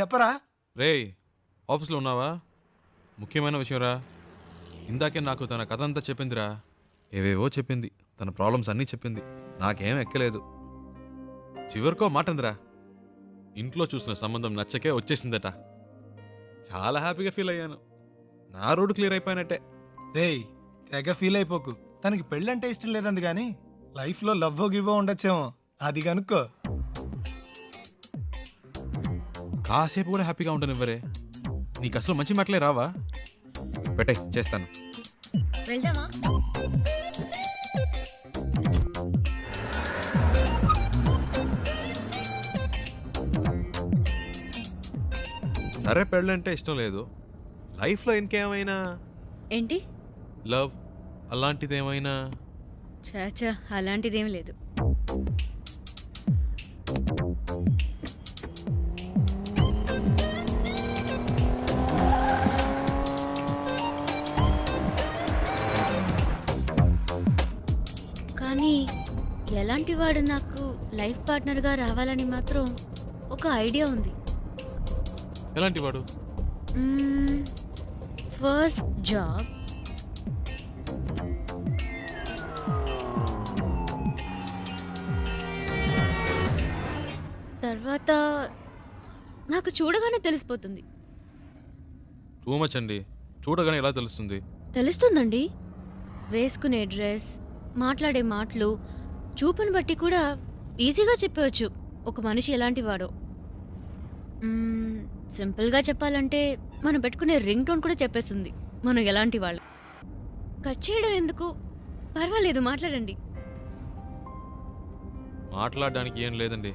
చెప్పరా? రేయ్ ఆఫీస్లో ఉన్నావా? ముఖ్యమైన విషయంరా. ఇందాకే నాకు తన కథ అంతా చెప్పిందిరా. ఏవేవో చెప్పింది. తన ప్రాబ్లమ్స్ అన్నీ చెప్పింది. నాకేం ఎక్కలేదు. చివరికో మాట అందిరా ఇంట్లో చూసిన సంబంధం నచ్చకే వచ్చేసిందట. చాలా హ్యాపీగా ఫీల్ అయ్యాను. నా రోడ్డు క్లియర్ అయిపోయినట్టే. రేయ్ తెగ ఫీల్ అయిపోకు. తనకి పెళ్ళంటే ఇష్టం లేదంది కానీ లైఫ్లో లవ్వో గివ్వో ఉండొచ్చేమో. అది కనుక్కో కాసేపు కూడా హ్యాపీగా ఉంటాను ఇవ్వరే నీకు అసలు మంచి మాటలే రావా? పెట్టే చేస్తాను. వెళ్దామా? సరే పెళ్ళంటే ఇష్టం లేదు. లైఫ్లో ఇంకేమైనా? ఏంటి? లవ్ అలాంటిది ఏమైనా చాచా అలాంటిదేం లేదు. ఎలాంటి వాడు నాకు లైఫ్ పార్ట్నర్గా రావాలని మాత్రం ఒక ఐడియా ఉంది. ఎలాంటి వాడు? First job. తర్వాత నాకు చూడగానే తెలిసిపోతుంది. టూ మచ్ అండి. చూడగానే ఎలా తెలుస్తుంది? తెలుస్తుందండి. వేసుకునే డ్రెస్ మాట్లాడే మాటలు చూపుని బట్టి కూడా ఈజీగా చెప్పవచ్చు. ఒక మనిషి ఎలాంటి వాడో సింపుల్గా చెప్పాలంటే మనం పెట్టుకునే రింగ్ టోన్ కూడా చెప్పేస్తుంది. మనం ఎలాంటి వాళ్ళు. కట్ చేయడం ఎందుకు? పర్వాలేదు మాట్లాడండి. మాట్లాడడానికి ఏం లేదండి.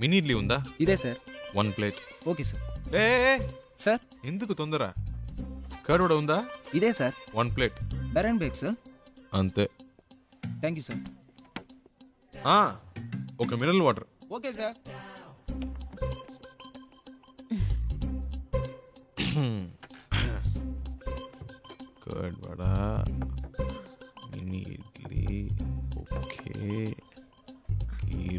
మినీ ఇడ్లీ ఉందా? ఇదే sir. One plate okay sir. ఏ ఏ, సార్? ఎందుకు తొందర? కర్డ్ ఉందా? ఇదే సార్. వన్ ప్లేట్ బెరన్ బేక్ సార్. అంతే. Thank you sir. ఆ, ఒక mineral water. Okay sir. Curd vada? Mini idli. Okay. Ghee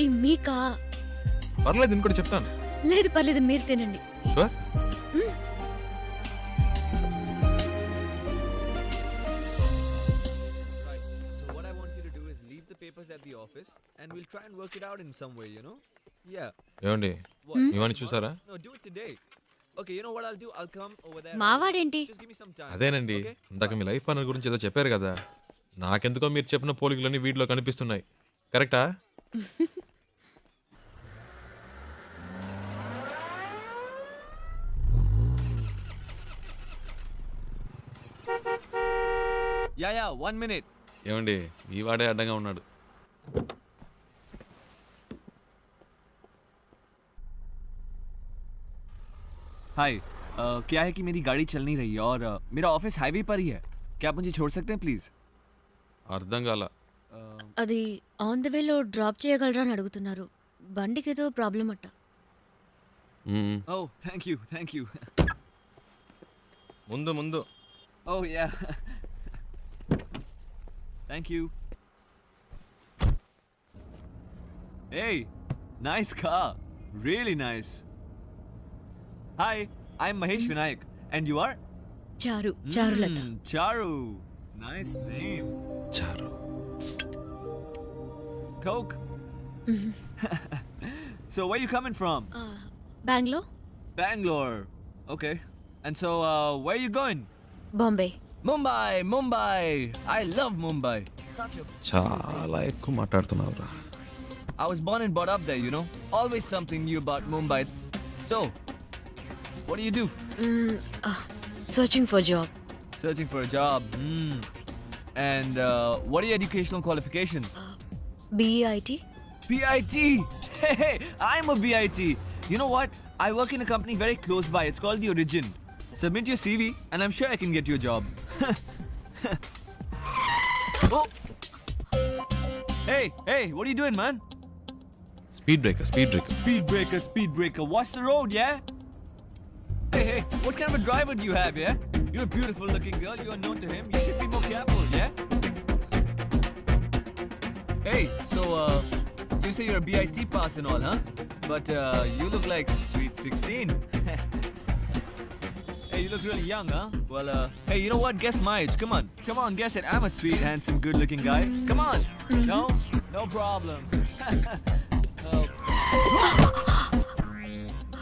sorry మీకా? పర్లేదు ఇంకోటి చెప్తాను. లేదు పర్లేదు మీరు తినండి. Sure hmm? అదేనండి. ఇందాక మీ లైఫ్ పార్ట్నర్ గురించి ఏదో చెప్పారు కదా. నాకెందుకో మీరు చెప్పిన పోలికలన్నీ వీటిలో కనిపిస్తున్నాయి. కరెక్టా? Yeah, yeah. One minute. ఏమండి ఈ వాడే అడ్డంగా ఉన్నాడు हाय uh, क्या है कि मेरी गाड़ी चल नहीं रही है और uh, मेरा ऑफिस हाईवे पर ही है क्या आप मुझे छोड़ सकते हैं प्लीज़ అర్థం కాల అది ఆన్ ద వేలో డ్రాప్ చేయగలరా అని అడుగుతున్నారు బండికి ఏదో ప్రాబ్లం అట్ట మ్మ్. Oh thank you thank you ముందు ముందు Oh yeah. Thank you. Hey, nice car. Really nice. Hi, I'm Mahesh. Hmm. Vinayak. And you are? Charu. Mm, Charulata. Hmm, Charu. Nice name. Charu. Coke. Mm-hmm. so where you coming from? Uh, Bangalore. Bangalore. Okay. And so uh, where you going? Bombay. Mumbai, Mumbai. I love Mumbai. Such a. చాలా ఎక్కువ మాట్లాడుతున్నావురా I was born and brought up there, you know. Always something new about Mumbai. So, what do you do? Searching for job Searching for a job. Mm. And uh, what are your educational qualifications? B E I T BIT. Hey, hey, I'm a BIT. You know what? I work in a company very close by. It's called The Origin. Submit your CV, and I'm sure I can get you a job. oh. Hey, hey, what are you doing, man? Speed breaker, speed breaker. Speed breaker, speed breaker. Watch the road, yeah? Hey, hey, what kind of a driver do you have, yeah? You're a beautiful looking girl, you are unknown to him. You should be more careful, yeah? Hey, so, uh, you say you're a BIT pass and all, huh? But, uh, you look like sweet 16 hey, you look really young, huh? Well, uh, hey, you know what? Guess my age. Come on. Come on, guess it. I'm a sweet, handsome, good looking guy. Come on. No? No problem. Oh.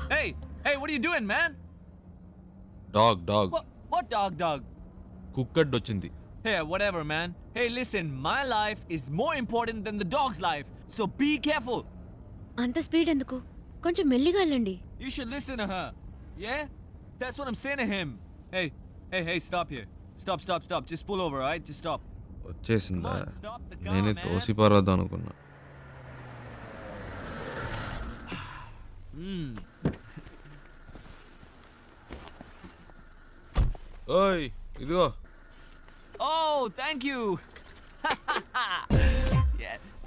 Hey, hey, what are you doing, man? Dog dog What, what dog, dog? Cooked వచ్చింది Hey, whatever, man. Hey, listen, my life is more important than the dog's life, so be careful. అంత speed ఎందుకు కొంచెం మెల్లిగా వెళ్ళండి You should listen to her. That's what I'm saying to him. Hey, hey, hey, stop here. Stop, stop, stop. Just pull over, alright? Just stop. వచ్చేసిందా నేనే man. తోసి పారద్దాం అనుకున్నా Hmm. ఓయ్ ఇదిగో Oh, thank you.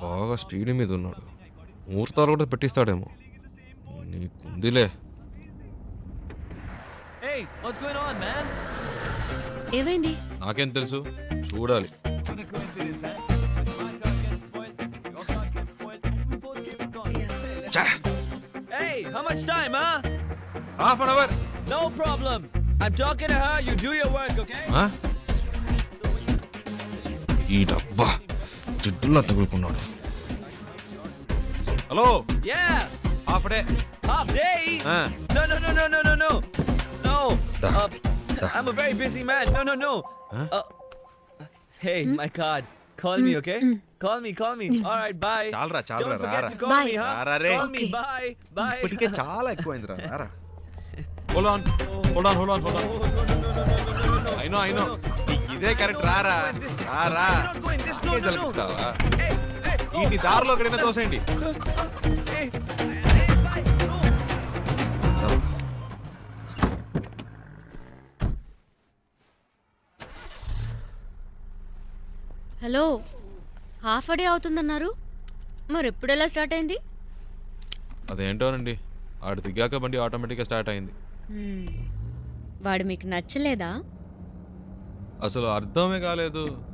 బాగా స్పీడ్ మీద ఉన్నాడు. మూడు మూర్తాలు కూడా పెట్టిస్తాడేమో. నీకుందిలే. ఏమైంది? నాకేం తెలుసు? చూడాలి. ఈ డబ్బా. జిడ్డులా తగులుకున్నాడు hello Yeah. Half day Half day? Ah. No, no, no, no, no, no, no. No. Uh, I'm a very busy man. No, no, no. Huh? Uh, hey, my card. Call me, okay? Call me, call me. All right, bye. చాలరా, చాలరా, Don't forget రారా. to call Bye. me, huh? రారా రే. Call me, Okay. bye, bye. ఇప్పటికే చాలా ఎక్కువైంది రారా hold on hold on hold on hold Oh, on no, no, no, no, ఇదే correct రారా రారా oh, ఈ దారిలో ఎక్కడైనా తోసేయండి. హలో హాఫ్ డే అవుతుందన్నారు మరి ఎప్పుడు ఎలా స్టార్ట్ అయింది అదేంటోనండి ఆడు దిగాక బండి ఆటోమేటిక్గా స్టార్ట్ అయింది Hmm. వాడు మీకు నచ్చలేదా అసలు అర్థమే కాలేదు.